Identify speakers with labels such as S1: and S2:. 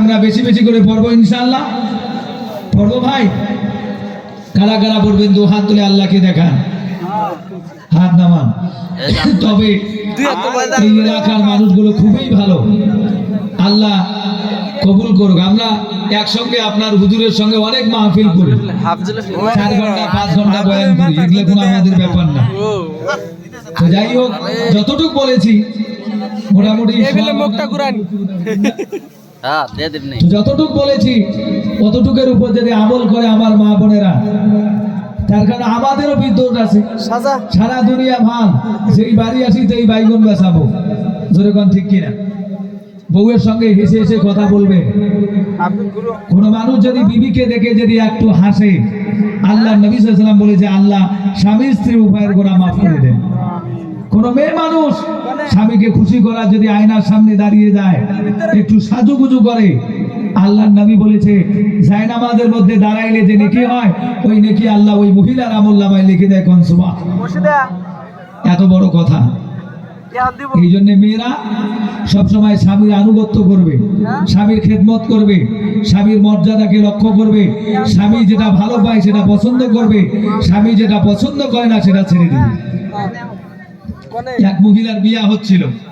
S1: আমরা বেশি বেশি করে পড়ব ইনশাআল্লাহ। পড়ব ভাই? কারা কারা পড়বেন? দু হাত তুলে আল্লাহকে দেখান। হাত নামান। তবে এই এলাকার মানুষগুলো খুবই ভালো। আল্লাহ কবুল করুক। আমরা একসঙ্গে আপনার হুজুরের সঙ্গে অনেক মাহফিল করি। চার ঘণ্টা পাঁচ ঘণ্টা বয়ান করি। এগুলো কোনো আমাদের ব্যাপার না। তো যাই হোক যতটুকু বলেছি মোটামুটি যতটুকু বলেছি অতটুকের উপর যদি আমল করে আমার মা বোনেরা তার কারণে আমাদেরও বিদ্যুৎ আছে। সারা দুনিয়া ভালো যেই বাড়ি আসি তো এই বাইগুন বেসাবো জোরে কোন ঠিক কিনা? বউয়ের সঙ্গে হেসে হেসে কথা বলবে। কোন মানুষ যদি বিবিকে দেখে যদি একটু হাসে আল্লাহ নবী সাল্লাম বলে যে আল্লাহ স্বামী স্ত্রীর উভয়ের গোনা মাফ করে দেন। কোন মেয়ে মানুষ স্বামীকে খুশি করার যদি আয়নার সামনে দাঁড়িয়ে যায় একটু সাজুগুজু করে। আল্লাহর নবী বলেছে জায়নামাজের মধ্যে দাঁড়াইলে যে নেকি হয় ওই নেকি আল্লাহ ওই মহিলার আমল নামায় লিখে দেয় কনসুমা এত বড় কথা। এই জন্য মেয়েরা সবসময় স্বামীর আনুগত্য করবে স্বামীর খেদমত করবে স্বামীর মর্যাদাকে লক্ষ্য করবে স্বামী যেটা ভালো পায় সেটা পছন্দ করবে স্বামী যেটা পছন্দ করে না সেটা ছেড়ে দেবে। এক মহিলার বিয়া হচ্ছিল।